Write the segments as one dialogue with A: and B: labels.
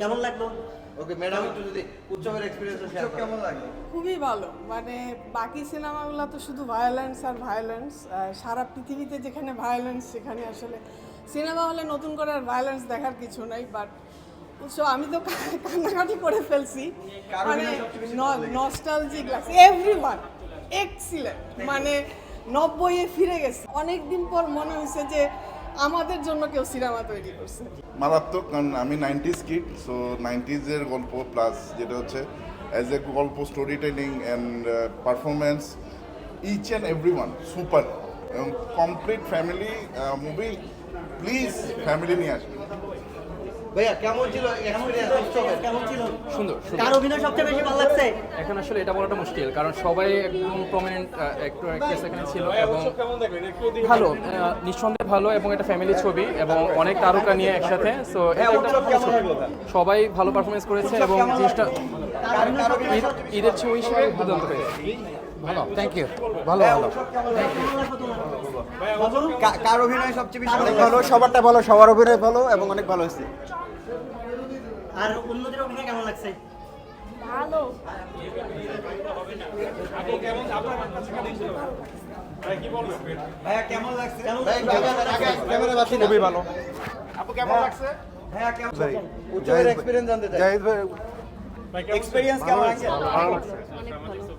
A: কেমন লাগল?
B: Okay madam একটু যদি উৎসবের এক্সপিরিয়েন্স শেয়ার কেমন লাগল?
C: খুবই ভালো। মানে বাকি সিনেমাগুলো তো শুধু ভায়োলেন্স আর ভায়োলেন্স সারা পৃথিবীতে যেখানে ভায়োলেন্স সেখানে আসলে সিনেমা হলে নতুন করে আর ভায়োলেন্স দেখার কিছু নাই বাট সো আমি তো কান্নাকাটি করে ফেলছি। মানে নস্টালজিক লাগছে? এভরি ওয়ান এক্সিলেন্ট মানে নব্বইয়ে ফিরে গেছে। অনেক দিন পর মনে হয়েছে যে আমাদের জন্য কেউ সিনেমা তৈরি করছে।
D: মারাত্মক, কারণ আমি নাইনটিস কিড সো নাইনটিজের গল্প প্লাস যেটা হচ্ছে অ্যাজ এ গল্প story telling and performance each and every one super এবং complete family movie please family নিয়ে আসবেন
B: ভাইয়া কেমন ছিল
A: কেমন ছিল?
E: সুন্দর সুন্দর।
A: কার অভিনয় সবচেয়ে বেশি ভালো লাগছে?
E: এখন আসলে এটা বলাটা মুশকিল কারণ সবাই একদম প্রমিনেন্ট একটু অ্যাক্ট্রেস এখানে ছিল এবং ভালো নিঃসন্দেহে ভালো এবং এটা ফ্যামিলি ছবি এবং অনেক তারকা নিয়ে একসাথে সো সবাই ভালো পারফরমেন্স করেছে এবং জিনিসটা ঈদ- ঈদের ছবি হিসেবে দুর্দান্ত হয়েছে।
F: ভালো থ্যাংক ইউ ভালো ভালো।
B: কার অভিনয় সবচেয়ে বেশি
F: অনেক ভালো? সবারটা ভালো সবার অভিনয় ভালো এবং অনেক ভালো হয়েছে।
A: আর অন্যদের অভিনয় কেমন লাগছে?
C: ভালো।
B: ভাইয়া কেমন লাগছে?
A: কেমন
F: ক্যামেরা বাসি খুবই ভালো।
B: ভাইয়া কেমন উৎসবের এক্সপিরিয়েন্স জানতে চাই।
F: জাহিদ ভাই
B: এক্সপিরিয়েন্স কেমন লাগছে?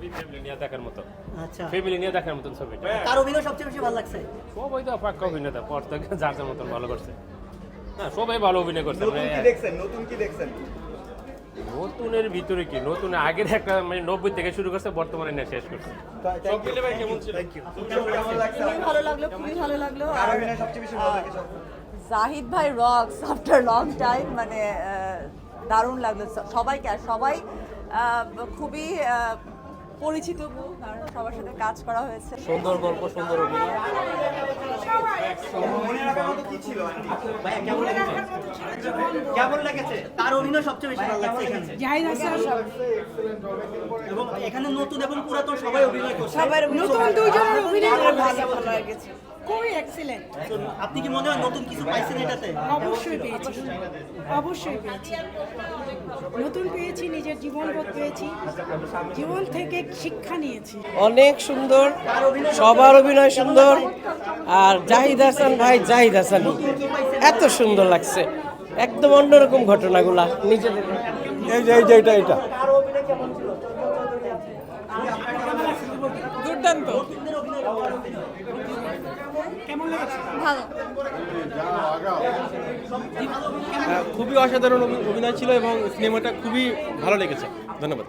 G: ফ্যামিলি নিয়ে দেখার মতো।
A: আচ্ছা।
G: ফ্যামিলি নিয়ে দেখার মতন ছবি।
A: কার অভিনয় সবচেয়ে বেশি ভালো লাগছে?
G: সবাই তো পাক্কা অভিনেতা পর থেকে যার যার মতন ভালো করছে। না সবাই ভালো অভিনয় করছে।
B: নতুন
G: মানে
B: কি দেখছেন? নতুন কি দেখছেন?
G: নতুনের ভিতরে কি? নতুন আগের একটা মানে নব্বই থেকে শুরু করছে বর্তমানে নিয়ে শেষ করছে। সব ভাই কেমন ছিল?
B: কেমন লাগছে?
H: খুবই ভালো লাগল খুবই ভালো লাগল।
B: কার
H: আর
B: অভিনয় সবচেয়ে বেশি ভালো লেগেছে?
H: জাহিদ ভাই রক্স আফটার লং টাইম মানে আহ, দারুণ লাগল। সবাইকে আর সবাই আহ, খুবই পরিচিত কারণ সবার সাথে কাজ করা হয়েছে।
G: সুন্দর গল্প সুন্দর অভিনয়।
B: মনে
A: কেমন লেগেছে? তার অভিনয় সবচেয়ে বেশি ভালো লাগছে এখানে। এবং এখানে নতুন এবং পুরাতন সবাই অভিনয় করছে।
H: সবার নতুন দুইজনের অভিনয় ভালো লেগেছে।
I: খুবই এক্সিলেন্ট
A: আপনি কি মনে হয় নতুন কিছু পাইছেন এটাতে?
I: অবশ্যই পেয়েছি। অবশ্যই পেয়েছি। নতুন পেয়েছি নিজের জীবনবোধ পেয়েছি। জীবন থেকে শিক্ষা নিয়েছি।
J: অনেক সুন্দর সবার অভিনয় সুন্দর। আর জাহিদ হাসান ভাই জাহিদ হাসান এত সুন্দর লাগছে। একদম অন্যরকম ঘটনাগুলা নিজেদের।
F: এই যে এই যে এটা এটা
C: দুর্দান্ত।
E: খুবই অসাধারণ অভিনয় ছিল এবং সিনেমাটা খুবই ভালো লেগেছে। ধন্যবাদ।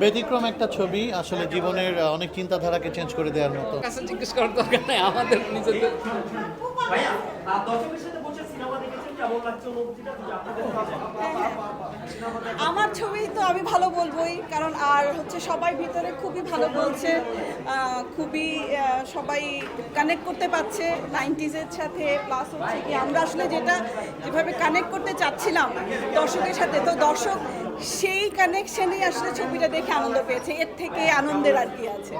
F: ব্যতিক্রম একটা ছবি আসলে জীবনের অনেক চিন্তাধারাকে চেঞ্জ করে দেওয়ার মতো।
E: জিজ্ঞেস করার দরকার নেই আমাদের নিজেদের।
A: দর্শকের সাথে বসে সিনেমা দেখেছেন কেমন লাগছে? অনুভূতিটা আপনাদের বলতে চান।
H: আমার ছবি তো আমি ভালো বলবোই, কারণ আর হচ্ছে সবাই ভিতরে খুবই ভালো বলছে খুবই সবাই কানেক্ট করতে পারছে নাইনটিজের সাথে প্লাস হচ্ছে কি আমরা আসলে যেটা যেভাবে কানেক্ট করতে চাচ্ছিলাম দর্শকের সাথে, তো দর্শক সেই কানেকশনেই আসলে ছবিটা দেখে আনন্দ পেয়েছে, এর থেকে আনন্দের আর কি আছে।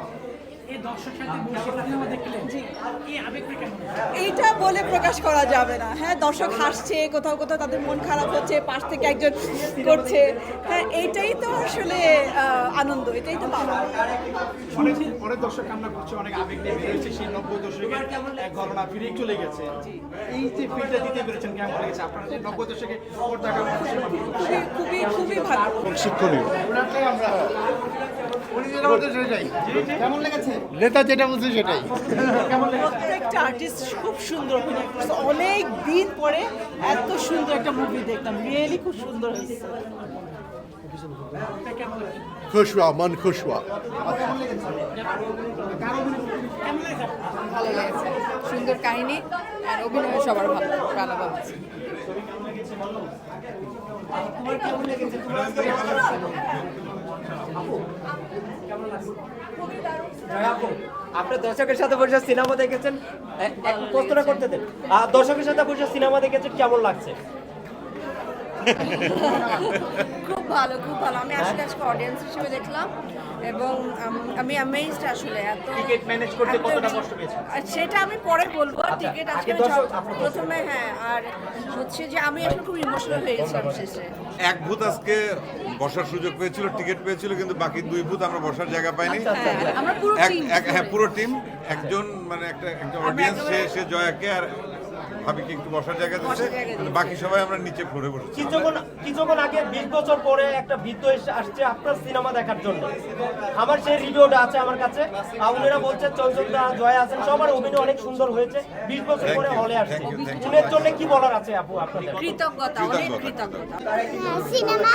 H: এইটা বলে প্রকাশ করা যাবে না। হ্যাঁ দর্শক হাসছে কোথাও কোথাও তাদের মন খারাপ হচ্ছে পাশ থেকে একজন করছে। হ্যাঁ এইটাই তো আসলে আনন্দ এটাই তো পাওয়া
K: অনেক দর্শক কান্না করছে অনেক আবেগ নিয়ে বেরিয়েছে সেই নব্বই দশকের ঘটনা ফিরে চলে গেছে। এই যে দিতে পেরেছেন কেমন লেগেছে? আপনারা যে নব্বই দশকে
H: খুবই খুবই ভালো।
F: শিক্ষণীয়
K: লেগেছে
F: নেতা যেটা বলছে সেটাই।
I: প্রত্যেকটা আর্টিস্ট খুব সুন্দর অভিনয় করছে। অনেক দিন পরে এত সুন্দর একটা মুভি দেখলাম। রিয়েলি খুব সুন্দর হয়েছে।
F: খুশ হওয়া মন খুশ
C: ভালো লেগেছে। সুন্দর কাহিনী আর অভিনয় সবার ভালো ভালো ভালো
J: দর্শকের সাথে বসে সিনেমা দেখেছেন? দর্শকের সাথে বসে সিনেমা দেখেছেন কেমন লাগছে?
L: খুব ভালো খুব ভালো। আমি আসলে আজকে অডিয়েন্স হিসেবে দেখলাম এবং আমি অ্যামেজড আসলে এত
A: টিকিট ম্যানেজ করতে কতটা কষ্ট পেয়েছেন
L: আর সেটা আমি পরে বলব। টিকিট আজকে সব-
A: আপনার
L: প্রথমে হ্যাঁ আর হচ্ছে যে আমি আসলে খুব ইমোশনাল হয়ে গেছিলাম শেষে।
M: এক ভূত আজকে বসার সুযোগ পেয়েছিল টিকিট পেয়েছিল কিন্তু বাকি দুই ভূত আমরা বসার জায়গা পাইনি।
L: হ্যাঁ, আমরা পুরো
M: এক
L: টিম
M: হ্যাঁ পুরো টিম একজন মানে একটা একটা অডিয়েন্স সে সে জয়াকে আর ভাবিকে একটু বসার জায়গা দিচ্ছে
L: জায়গা
M: কিন্তু বাকি সবাই আমরা নিচে ফ্লোরে বসেছি।
A: কিছুক্ষণ কিছুক্ষণ আগে বিশ বছর পরে একটা বৃদ্ধ এসে আসছে আপনার সিনেমা দেখার জন্য। আমার সেই রিভিউটা আছে আমার কাছে। উনারা বলছে চঞ্চলদা জয় আছেন। সবার অভিনয় অনেক সুন্দর হয়েছে। বিশ বছর পরে হলে আসছে. উনের জন্য কি বলার আছে আপু আপনাদের?
L: কৃতজ্ঞতা অনেক
M: কৃতজ্ঞতা।
L: কৃতজ্ঞতা।
N: সিনেমা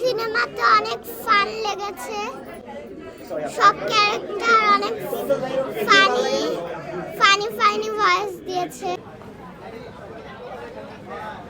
N: সিনেমাতে অনেক ফান লেগেছে। সব ক্যারেক্টার অনেক ফানি ফানি ফানি ভয়েস দিয়েছে। 俺が見たい。